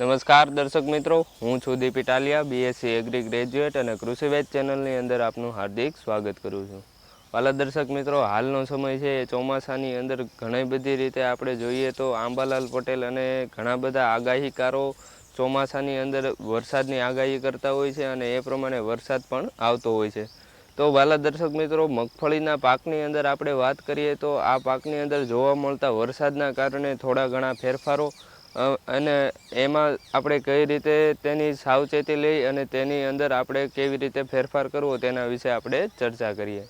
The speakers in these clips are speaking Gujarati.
નમસ્કાર દર્શક મિત્રો, હું છું Deep Italia BSc agri graduate અને કૃષિ વેચ ચેનલની અંદર આપનું હાર્દિક સ્વાગત કરું છું. વાલા દર્શક મિત્રો, હાલનો સમય છે એ ચોમાસાની અંદર ઘણી બધી રીતે આપણે જોઈએ તો આંબાલાલ પટેલ અને ઘણા બધા આગાહીકારો ચોમાસાની અંદર વરસાદની આગાહી કરતા હોય છે અને એ પ્રમાણે વરસાદ પણ આવતો હોય છે. તો વાલા દર્શક મિત્રો, મગફળીના પાકની અંદર આપણે વાત કરીએ તો આ પાકની અંદર જોવા મળતા વરસાદના કારણે થોડા ઘણા ફેરફારો અને એમાં આપણે કઈ રીતે તેની સાવચેતી લઈ અને તેની અંદર આપણે કેવી રીતે ફેરફાર કરવો તેના વિશે આપણે ચર્ચા કરીએ.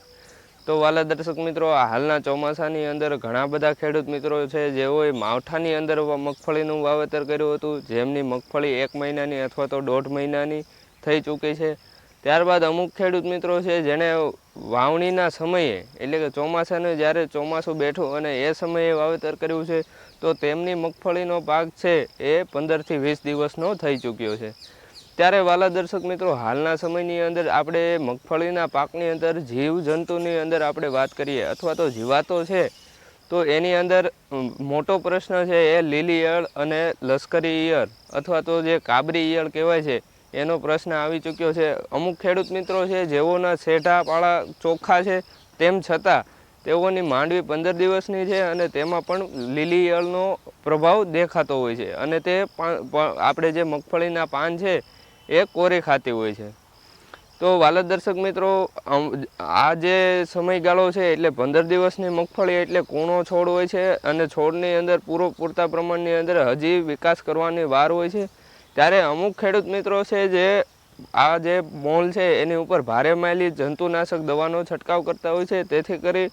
તો વાલા દર્શક મિત્રો હાલના ચોમાસાની અંદર ઘણા બધા ખેડૂત મિત્રો છે, જેઓએ માવઠાની અંદર મગફળીનું વાવેતર કર્યું હતું. જેમની મગફળી એક મહિનાની અથવા તો દોઢ મહિનાની થઈ ચૂકી છે. ત્યારબાદ અમુક ખેડૂત મિત્રો છે જેણે વાવણીના સમયે, એટલે કે ચોમાસાને જ્યારે ચોમાસું બેઠું અને એ સમયે વાવેતર કર્યું છે, તો તેમની મગફળીનો પાક છે એ પંદરથી વીસ દિવસનો થઈ ચૂક્યો છે. ત્યારે વાલા દર્શક મિત્રો, હાલના સમયની અંદર આપણે મગફળીના પાકની અંદર, જીવજંતુની અંદર આપણે વાત કરીએ, અથવા તો જીવાતો છે, તો એની અંદર મોટો પ્રશ્ન છે એ લીલી ઈયળ અને લશ્કરી ઈયળ, અથવા તો જે કાબરી ઈયળ કહેવાય છે એનો પ્રશ્ન આવી ચૂક્યો છે. અમુક ખેડૂત મિત્રો છે, જેઓના શેઢા પાળા ચોખ્ખા છે, તેમ છતાં તેઓની માંડવી પંદર દિવસની છે અને તેમાં પણ લીલી ઈયળનો પ્રભાવ દેખાતો હોય છે અને તે આપણે જે મગફળીના પાન છે, એ કોરી ખાતી હોય છે. તો વાલદ દર્શક મિત્રો આ જે સમયગાળો છે એટલે પંદર દિવસની મગફળી એટલે કૂણો છોડ હોય છે અને છોડની અંદર પૂરો પૂરતા પ્રમાણની અંદર હજી વિકાસ કરવાની વાર હોય છે. ત્યારે અમુક ખેડૂત મિત્રો છે જે આ જે મોલ છે એની ઉપર ભારે માયલી જંતુનાશક દવાનો છંટકાવ કરતા હોય છે. તેથી કરી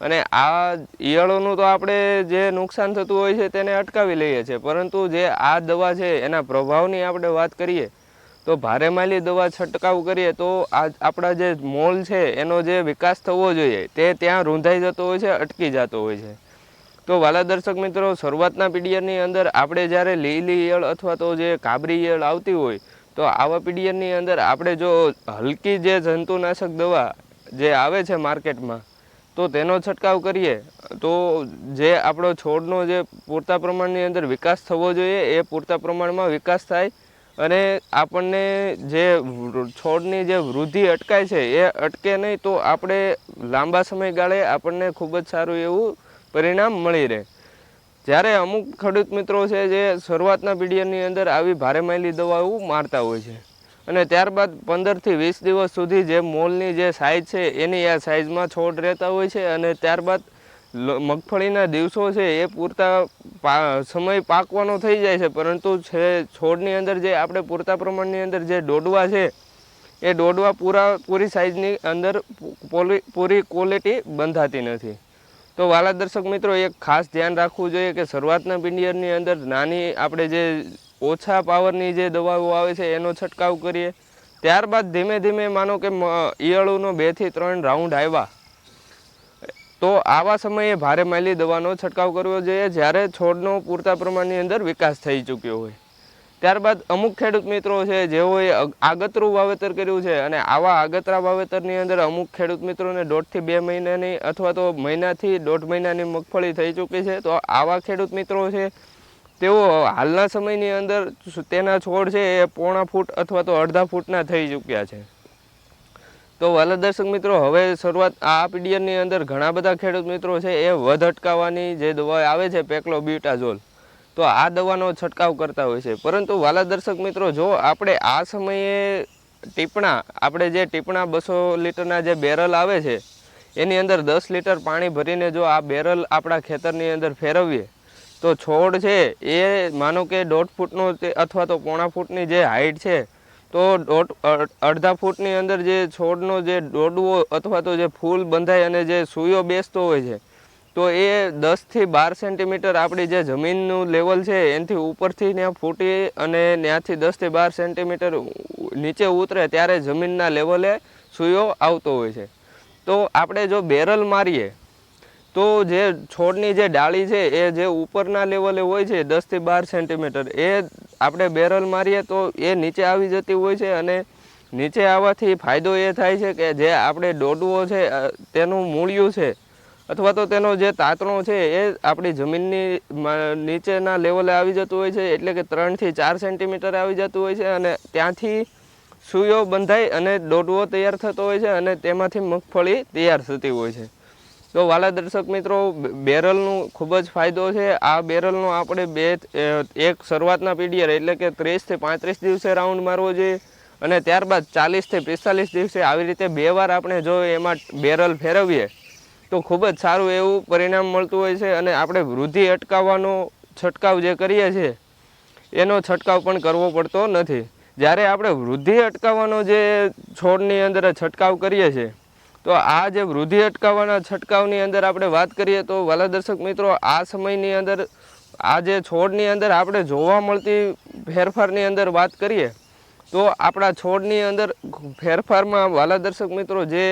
અને આ ઈયળોનું તો આપણે જે નુકસાન થતું હોય છે તેને અટકાવી લઈએ છીએ. પરંતુ જે આ દવા છે એના પ્રભાવની આપણે વાત કરીએ તો ભારે માલી દવા છંટકાવ કરીએ તો આ આપણા જે મોલ છે એનો જે વિકાસ થવો જોઈએ તે ત્યાં રૂંધાઈ જતો હોય છે, અટકી જતો હોય છે. તો વાલા દર્શક મિત્રો, શરૂઆતના પીડીયરની અંદર આપણે જ્યારે લીલી ઈયળ અથવા તો જે કાબરી ઈયળ આવતી હોય, તો આવા પીડીયરની અંદર આપણે જો હલકી જે જંતુનાશક દવા જે આવે છે માર્કેટમાં, તો તેનો છંટકાવ કરીએ. તો જે આપણો છોડનો જે પૂરતા પ્રમાણની અંદર વિકાસ થવો જોઈએ, એ પૂરતા પ્રમાણમાં વિકાસ થાય અને આપણને જે છોડની જે વૃદ્ધિ અટકાય છે, એ અટકે નહીં તો આપણે લાંબા સમયગાળે આપણને ખૂબ જ સારું એવું પરિણામ મળી રહે. જ્યારે અમુક ખેડૂત મિત્રો છે જે શરૂઆતના પીડિયરની અંદર આવી ભારે માયલી દવાઓ મારતા હોય છે. અને ત્યારબાદ પંદરથી વીસ દિવસ સુધી જે મોલની જે સાઇઝ છે, એની આ સાઇઝમાં છોડ રહેતા હોય છે અને ત્યારબાદ મગફળીના દિવસો છે એ પૂરતા પા, સમય પાકવાનો થઈ જાય છે. પરંતુ છે, છોડની અંદર જે આપણે પૂરતા પ્રમાણની અંદર જે દોડવા છે, એ દોડવા પૂરા, પૂરી સાઇઝની અંદર પૂરી ક્વોલિટી બંધાતી નથી. તો વાલા દર્શક મિત્રો, એક ખાસ ધ્યાન રાખવું જોઈએ કે શરૂઆતના પિંડિયરની અંદર નાની આપણે જે ઓછા પાવરની જે દવાઓ આવે છે, એનો છંટકાવ કરીએ. ત્યારબાદ ધીમે ધીમે માનો કે ઈયળોનો બેથી ત્રણ રાઉન્ડ આવ્યા. તો આવા સમયે ભારે માયલી દવાનો છંટકાવ કરવો જોઈએ, જ્યારે છોડનો પૂરતા પ્રમાણની અંદર વિકાસ થઈ ચૂક્યો હોય. ત્યારબાદ અમુક ખેડૂત મિત્રો છે, જેઓએ આગતરું વાવેતર કર્યું છે અને આવા આગતરા વાવેતરની અંદર અમુક ખેડૂત મિત્રોને દોઢથી બે મહિનાની અથવા તો મહિનાથી દોઢ મહિનાની મગફળી થઈ ચૂકી છે. તો આવા ખેડૂત મિત્રો છે, તેઓ હાલના સમયની અંદર તેના છોડ છે એ પોણા ફૂટ અથવા તો અડધા ફૂટના થઈ ચૂક્યા છે. તો વાલા દર્શક મિત્રો, હવે શરૂઆત આ પીડિયરની અંદર ઘણા બધા ખેડૂત મિત્રો છે, એ વધ અટકાવવાની જે દવા આવે છે પેકલો બ્યુટાઝોલ તો આ દવાનો છંટકાવ કરતા હોય છે. પરંતુ વાલા દર્શક મિત્રો, જો આપણે આ સમયે ટીપણા, આપણે જે ટીપણા બસો લીટરના જે બેરલ આવે છે, એની અંદર દસ લીટર પાણી ભરીને જો આ બેરલ આપણા ખેતરની અંદર ફેરવીએ, તો છોડ છે એ માનો કે દોઢ ફૂટનો અથવા તો પોણા ફૂટની જે હાઈટ છે, તો દોઢ અડધા ફૂટની અંદર જે છોડનો જે દોડવો અથવા તો જે ફૂલ બંધાય અને જે સૂયો બેસતો હોય છે તો એ દસથી બાર સેન્ટીમીટર આપણી જે જમીનનું લેવલ છે, એનાથી ઉપરથી ત્યાં ફૂટી અને ત્યાંથી દસથી બાર સેન્ટીમીટર નીચે ઉતરે ત્યારે જમીનના લેવલે સૂયો આવતો હોય છે. તો આપણે જો બેરલ મારીએ, તો જે છોડની જે ડાળી છે, એ જે ઉપરના લેવલે હોય છે, દસથી બાર સેન્ટીમીટર, એ આપણે બેરલ મારીએ તો એ નીચે આવી જતી હોય છે અને નીચે આવવાથી ફાયદો એ થાય છે કે જે આપણે દોડવો છે તેનું મૂળિયું છે અથવા તો તેનો જે તાતણો છે એ આપણી જમીનની નીચેના લેવલે આવી જતું હોય છે, એટલે કે ત્રણથી ચાર સેન્ટીમીટર આવી જતું હોય છે અને ત્યાંથી સુયો બંધાઈ અને દોડવો તૈયાર થતો હોય છે અને તેમાંથી મગફળી તૈયાર થતી હોય છે. તો વાલા દર્શક મિત્રો બેરલનું ખૂબ જ ફાયદો છે. આ બેરલનો આપણે બે એક શરૂઆતના પીડિયર એટલે કે ત્રીસથી પાંત્રીસ દિવસે રાઉન્ડ મારવો જોઈએ અને ત્યારબાદ ચાલીસથી પિસ્તાલીસ દિવસે આવી રીતે બે વાર આપણે જો એમાં બેરલ ફેરવીએ તો ખૂબ જ સારું એવું પરિણામ મળતું હોય છે અને આપણે વૃદ્ધિ અટકાવવાનો છંટકાવ જે કરીએ છીએ, એનો છંટકાવ પણ કરવો પડતો નથી. જ્યારે આપણે વૃદ્ધિ અટકાવવાનો જે છોડની અંદર છંટકાવ કરીએ છીએ, તો આ જે વૃદ્ધિ અટકાવવાના છંટકાવની અંદર આપણે વાત કરીએ તો વાલા દર્શક મિત્રો, આ સમયની અંદર, આ જે છોડની અંદર આપણે જોવા મળતી ફેરફારની અંદર વાત કરીએ, તો આપણા છોડની અંદર ફેરફારમાં વાલા દર્શક મિત્રો જે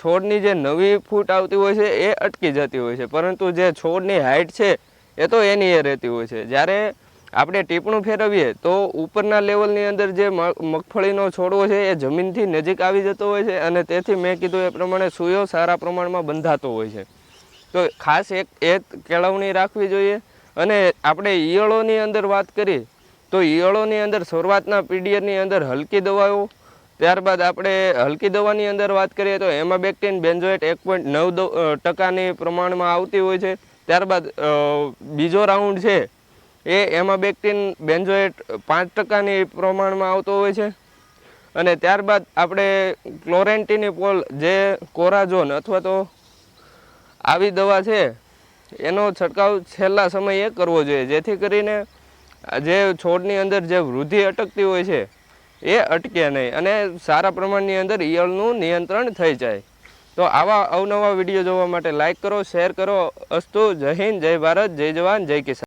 છોડની જે નવી ફૂટ આવતી હોય છે, એ અટકી જતી હોય છે. પરંતુ જે છોડની હાઇટ છે, એ તો એની એ રહેતી હોય છે. જ્યારે આપણે ટીપણું ફેરવીએ, તો ઉપરના લેવલની અંદર જે મગફળીનો છોડવો છે, એ જમીનથી નજીક આવી જતો હોય છે અને તેથી મેં કીધું એ પ્રમાણે સૂયો સારા પ્રમાણમાં બંધાતો હોય છે. તો ખાસ એક એ કેળવણી રાખવી જોઈએ. અને આપણે ઈયળોની અંદર વાત કરીએ તો ઈયળોની અંદર શરૂઆતના પીડિયરની અંદર હલકી દવાઓ ત્યારબાદ આપણે હલકી દવાની અંદર વાત કરીએ તો એમાબેક્ટિન બેન્ઝોએટ એક પોઈન્ટ નવ ટકાની પ્રમાણમાં આવતી હોય છે. ત્યારબાદ બીજો રાઉન્ડ છે એ એમાબેક્ટિન બેન્ઝોએટ પાંચ ટકાની પ્રમાણમાં આવતો હોય છે. અને ત્યારબાદ આપણે ક્લોરેન્ટીની પોલ જે કોરાઝોન અથવા તો આવી દવા છે, એનો છંટકાવ છેલ્લા સમયે કરવો જોઈએ. જેથી કરીને જે છોડની અંદર જે વૃદ્ધિ અટકતી હોય છે એ અટકે નહીં. અને સારા પ્રમાણની અંદર ઈયળનું નિયંત્રણ થઈ જાય. તો આવા અવનવા વીડિયો જોવા માટે લાઈક કરો શેર કરો. અસ્તુ, જય હિન્દ, જય ભારત, જય જવાન, જય કિસાન.